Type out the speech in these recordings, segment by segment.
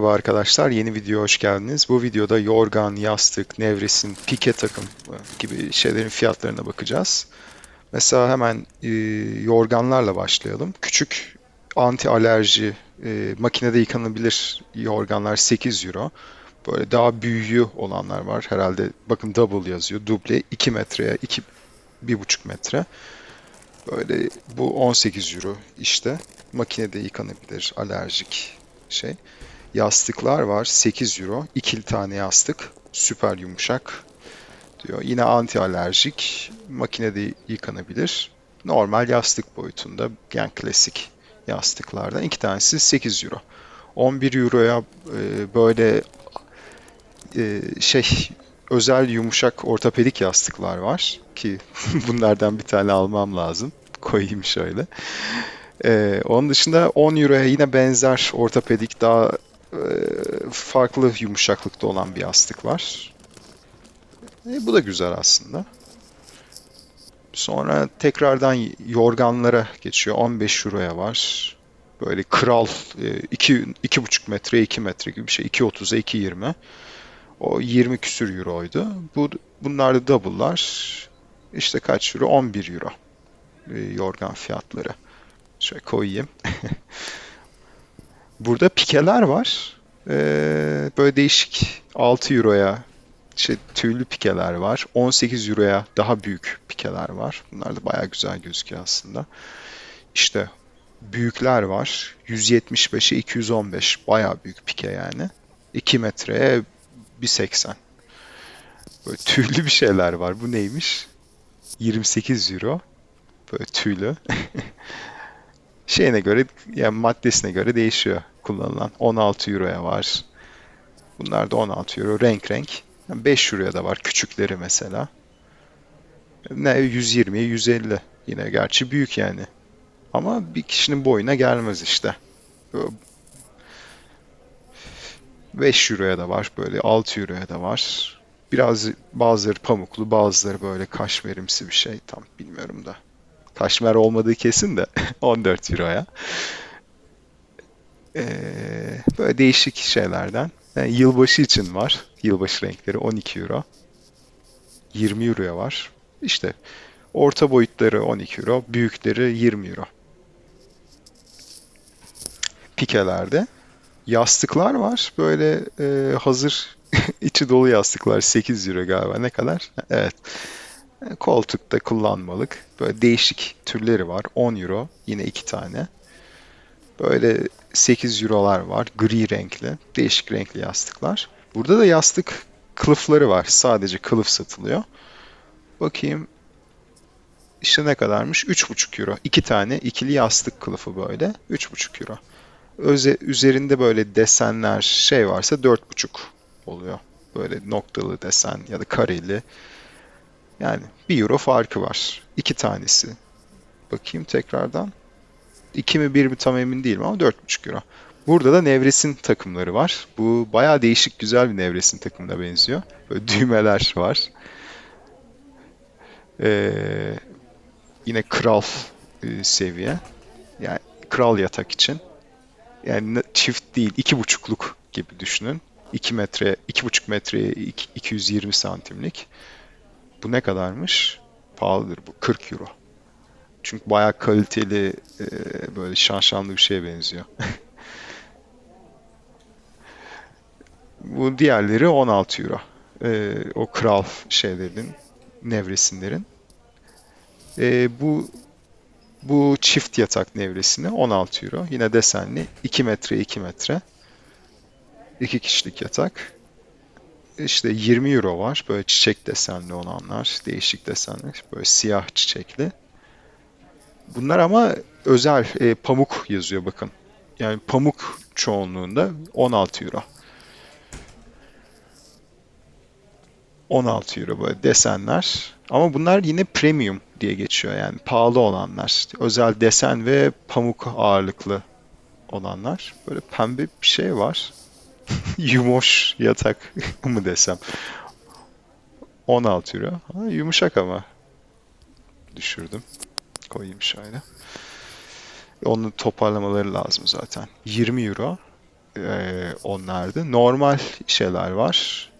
Merhaba arkadaşlar, yeni videoya hoş geldiniz. Bu videoda yorgan, yastık, nevresim, pike takım gibi şeylerin fiyatlarına bakacağız. Mesela hemen e, yorganlarla başlayalım. Küçük anti alerji e, makinede yıkanabilir yorganlar 8 euro. Böyle daha büyüğü olanlar var. Herhalde bakın double yazıyor. Duble 2 metreye 2 1,5 metre. Böyle bu 18 euro işte. Makinede yıkanabilir alerjik şey. Yastıklar var 8 euro. İkili tane yastık. Süper yumuşak diyor. Yine anti alerjik. Makinede yıkanabilir. Normal yastık boyutunda. Yani klasik yastıklardan. iki tanesi 8 euro. 11 euroya e, böyle e, şey özel yumuşak ortopedik yastıklar var ki bunlardan bir tane almam lazım. Koyayım şöyle. Ee, onun dışında 10 euroya yine benzer ortopedik daha farklı yumuşaklıkta olan bir yastık var. E, bu da güzel aslında. Sonra tekrardan yorganlara geçiyor. 15 euroya var. Böyle kral 2 e, 2,5 metre 2 metre gibi bir şey. 2.30'a 2.20. O 20 küsür euroydu. Bu bunlar da double'lar. İşte kaç euro? 11 euro. E, yorgan fiyatları. Şöyle koyayım. Burada pikeler var. Ee, böyle değişik 6 euroya şey, tüylü pikeler var. 18 euroya daha büyük pikeler var. Bunlar da bayağı güzel gözüküyor aslında. İşte büyükler var. 175'e 215. Bayağı büyük pike yani. 2 metreye 1.80. Böyle tüylü bir şeyler var. Bu neymiş? 28 euro. Böyle tüylü. şeyine göre yani maddesine göre değişiyor kullanılan. 16 euroya var. Bunlar da 16 euro renk renk. 5 euroya da var küçükleri mesela. Ne 120'ye 150 yine gerçi büyük yani. Ama bir kişinin boyuna gelmez işte. 5 euroya da var böyle 6 euroya da var. Biraz bazıları pamuklu bazıları böyle kaşmerimsi bir şey tam bilmiyorum da. Kaşmer olmadığı kesin de 14 euroya. Ee, böyle değişik şeylerden. Yani yılbaşı için var. Yılbaşı renkleri 12 euro. 20 euroya var. İşte orta boyutları 12 euro, büyükleri 20 euro. Pikelerde yastıklar var. Böyle e, hazır içi dolu yastıklar 8 euro galiba. Ne kadar? Evet. Koltukta kullanmalık. Böyle değişik türleri var. 10 euro. Yine iki tane. Böyle 8 eurolar var. Gri renkli. Değişik renkli yastıklar. Burada da yastık kılıfları var. Sadece kılıf satılıyor. Bakayım. İşte ne kadarmış? 3,5 euro. İki tane ikili yastık kılıfı böyle. 3,5 euro. Öze, üzerinde böyle desenler şey varsa 4,5 oluyor. Böyle noktalı desen ya da kareli. Yani 1 euro farkı var. İki tanesi. Bakayım tekrardan. 2 mi 1 mi tam emin değilim ama 4,5 euro. Burada da Nevres'in takımları var. Bu bayağı değişik güzel bir Nevres'in takımına benziyor. Böyle düğmeler var. Ee, yine kral e, seviye. Yani kral yatak için. Yani çift değil, iki buçukluk gibi düşünün. 2 metre, iki buçuk metreye 220 santimlik. Bu ne kadarmış? Pahalıdır bu. 40 euro. Çünkü bayağı kaliteli e, böyle şanşanlı bir şeye benziyor. Bu diğerleri 16 euro. E, o kral şeylerin, nevresinlerin. E, bu bu çift yatak nevresini 16 euro. Yine desenli 2 metre 2 metre. 2 kişilik yatak. İşte 20 euro var. Böyle çiçek desenli olanlar. Değişik desenli. Böyle siyah çiçekli. Bunlar ama özel e, pamuk yazıyor bakın. Yani pamuk çoğunluğunda 16 euro. 16 euro böyle desenler. Ama bunlar yine premium diye geçiyor yani pahalı olanlar. Özel desen ve pamuk ağırlıklı olanlar. Böyle pembe bir şey var. Yumoş yatak mı desem. 16 euro. Ha, yumuşak ama. Düşürdüm. Koyayım şöyle. Onu toparlamaları lazım zaten. 20 euro. e, onlardı. Normal şeyler var.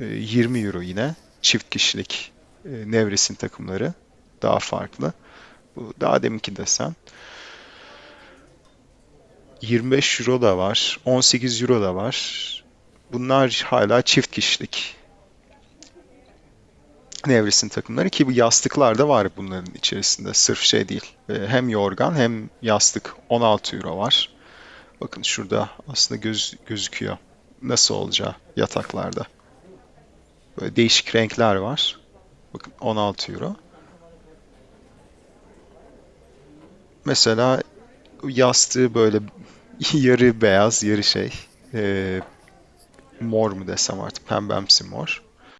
E, 20 euro yine. Çift kişilik e, Nevres'in takımları. Daha farklı. Bu daha deminki desen. 25 euro da var. 18 euro da var. Bunlar hala çift kişilik. Nevres'in takımları ki bu yastıklar da var bunların içerisinde. Sırf şey değil. E, Hem yorgan hem yastık 16 euro var. Bakın şurada aslında göz, gözüküyor nasıl olacağı yataklarda. Böyle değişik renkler var. Bakın 16 euro. Mesela yastığı böyle yarı beyaz, yarı şey. e, mor mu desem artık pembemsi mor.